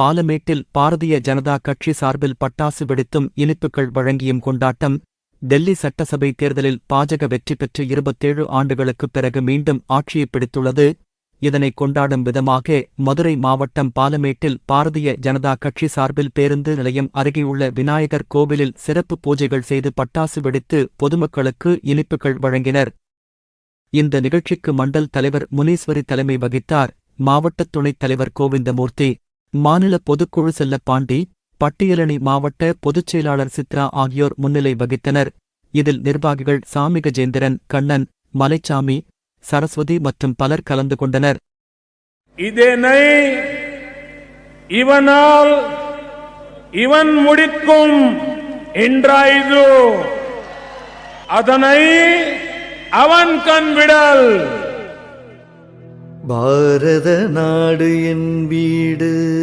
பாலமேட்டில் பாரதிய ஜனதா கட்சி சார்பில் பட்டாசு வெடித்தும் இனிப்புகள் வழங்கியும் கொண்டாட்டம் டெல்லி சட்டசபை தேர்தலில் பாஜக வெற்றி பெற்று இருபத்தேழு ஆண்டுகளுக்குப் பிறகு மீண்டும் ஆட்சியை பிடித்துள்ளது. இதனை கொண்டாடும் விதமாக மதுரை மாவட்டம் பாலமேட்டில் பாரதிய ஜனதா கட்சி சார்பில் பேருந்து நிலையம் அருகேயுள்ள விநாயகர் கோவிலில் சிறப்பு பூஜைகள் செய்து பட்டாசு வெடித்து பொதுமக்களுக்கு இனிப்புகள் வழங்கினர். இந்த நிகழ்ச்சிக்கு மண்டல் தலைவர் முனீஸ்வரி தலைமை வகித்தார். மாவட்ட துணைத் தலைவர் கோவிந்தமூர்த்தி மாநில பொதுக்குழு செல்லப்பாண்டி பட்டியலணி மாவட்ட பொதுச் செயலாளர் சித்ரா ஆகியோர் முன்னிலை வகித்தனர். இதில் நிர்வாகிகள் சாமி கஜேந்திரன் கண்ணன் மலைச்சாமி சரஸ்வதி மற்றும் பலர் கலந்து கொண்டனர். இதனை இவனால் இவன் முடிக்கும் என்றாயுது அதனை அவன் கண்விடல் பாரத நாடு என் வீடு.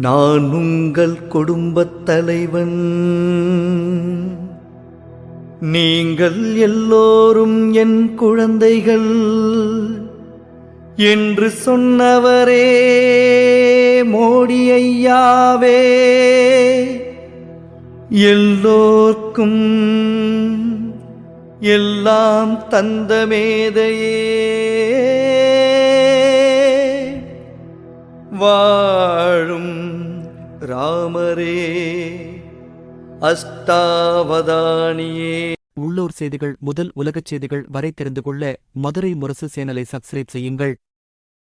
நான் உங்கள் குடும்பத் தலைவன். நீங்கள் எல்லோரும் என் குழந்தைகள். என்று சொன்னவரே மோடி ஐயாவே எல்லோர்க்கும் எல்லாம் தந்த மேதையே வாழும் ராமரே அஷ்டாவதானியே. உள்ளூர் செய்திகள் முதல் உலகச் செய்திகள் வரை தெரிந்து கொள்ள மதுரை முரசு சேனலை சப்ஸ்கிரைப் செய்யுங்கள்.